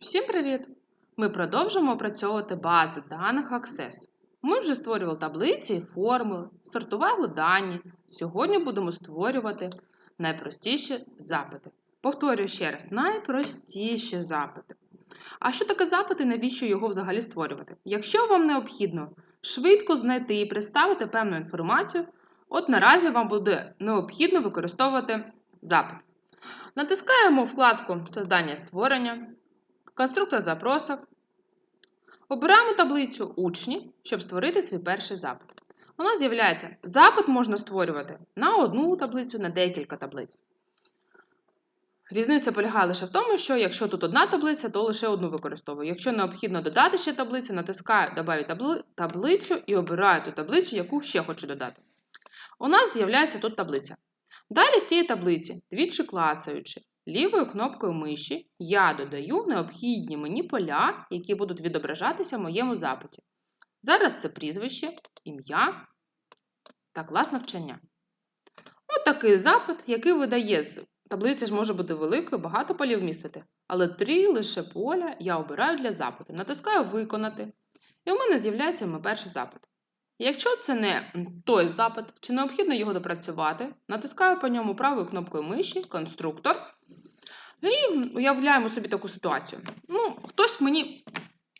Всім привіт! Ми продовжуємо опрацьовувати бази даних Access. Ми вже створювали таблиці і формули, сортували дані. Сьогодні будемо створювати найпростіші запити. Повторюю ще раз: найпростіші запити. А що таке запит і навіщо його взагалі створювати? Якщо вам необхідно швидко знайти і представити певну інформацію, от наразі вам буде необхідно використовувати запит. Натискаємо вкладку Создання створення, конструктор запросів. Обираємо таблицю Учні, щоб створити свій перший запит. У нас з'являється запит можна створювати на одну таблицю, на декілька таблиць. Різниця полягає лише в тому, що якщо тут одна таблиця, то лише одну використовую. Якщо необхідно додати ще таблицю, натискаю «Добавити табли... таблицю і обираю ту таблицю, яку ще хочу додати. У нас з'являється тут таблиця. Далі з цієї таблиці, двічі клацаючи лівою кнопкою миші, я додаю необхідні мені поля, які будуть відображатися в моєму запиті. Зараз це прізвище, ім'я та клас навчання. От такий запит, який видає з таблиця ж може бути великою, багато полів містити. Але три лише поля я обираю для запиту. Натискаю Виконати. І у мене з'являється мій перший запит. Якщо це не той запит, чи необхідно його допрацювати, натискаю по ньому правою кнопкою миші, конструктор. І уявляємо собі таку ситуацію. Ну, Хтось мені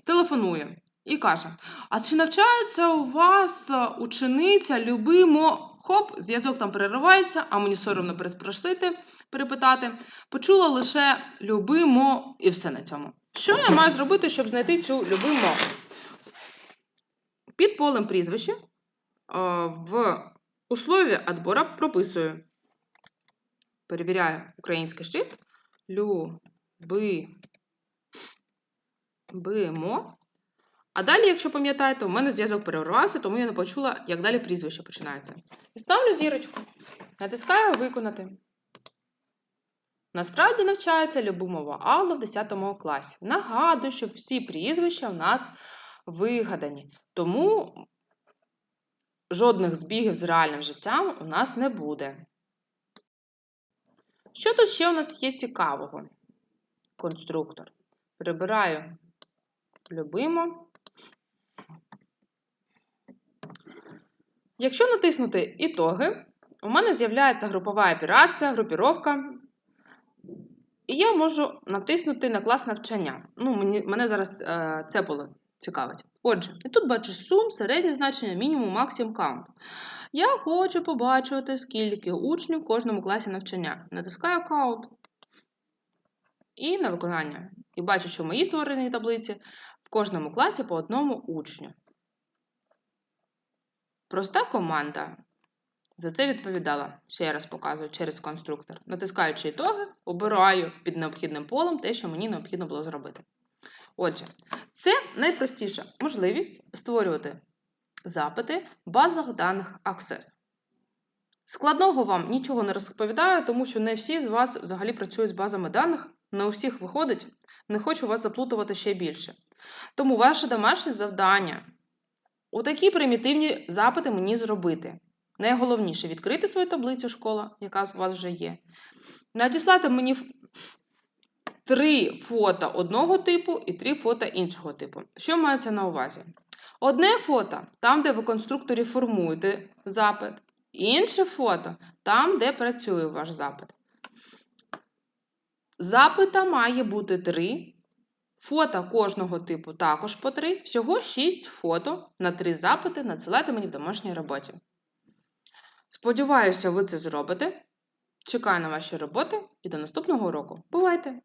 телефонує і каже: А чи навчається у вас учениця любимо? Хоп, зв'язок там переривається, а мені соромно переспросити, перепитати. Почула лише любимо і все на цьому. Що я маю зробити, щоб знайти цю любимо? Під полем прізвище в услові відбору прописую. Перевіряю український шрифт. Любимо. А далі, якщо пам'ятаєте, у мене зв'язок перервався, тому я не почула, як далі прізвище починається. І ставлю зірочку. Натискаю Виконати. Насправді навчається Любимова Алла в 10 класі. Нагадую, що всі прізвища в нас вигадані. Тому жодних збігів з реальним життям у нас не буде. Що тут ще у нас є цікавого? Конструктор. Прибираю любимо. Якщо натиснути ітоги, у мене з'являється групова операція, групіровка. І я можу натиснути на клас навчання. Ну, мені, Мене зараз е, це було цікавить. Отже, і тут бачу сум, середнє значення, мінімум, максимум каунт. Я хочу побачити, скільки учнів в кожному класі навчання. Натискаю Count і на виконання. І бачу, що в моїй створеній таблиці в кожному класі по одному учню. Проста команда за це відповідала, ще раз показую через конструктор. Натискаючи ітоги, обираю під необхідним полем те, що мені необхідно було зробити. Отже, це найпростіша можливість створювати запити в базах даних Access. Складного вам нічого не розповідаю, тому що не всі з вас взагалі працюють з базами даних, не у всіх виходить, не хочу вас заплутувати ще більше. Тому ваше домашнє завдання у такі примітивні запити мені зробити. Найголовніше відкрити свою таблицю школа, яка у вас вже є. Надіслати мені три фото одного типу і три фото іншого типу. Що мається на увазі? Одне фото там, де ви конструкторі формуєте запит, інше фото там, де працює ваш запит. Запита має бути три. Фото кожного типу також по три. Всього 6 фото на три запити надсилайте мені в домашній роботі. Сподіваюся, ви це зробите. Чекаю на ваші роботи і до наступного уроку. Бувайте!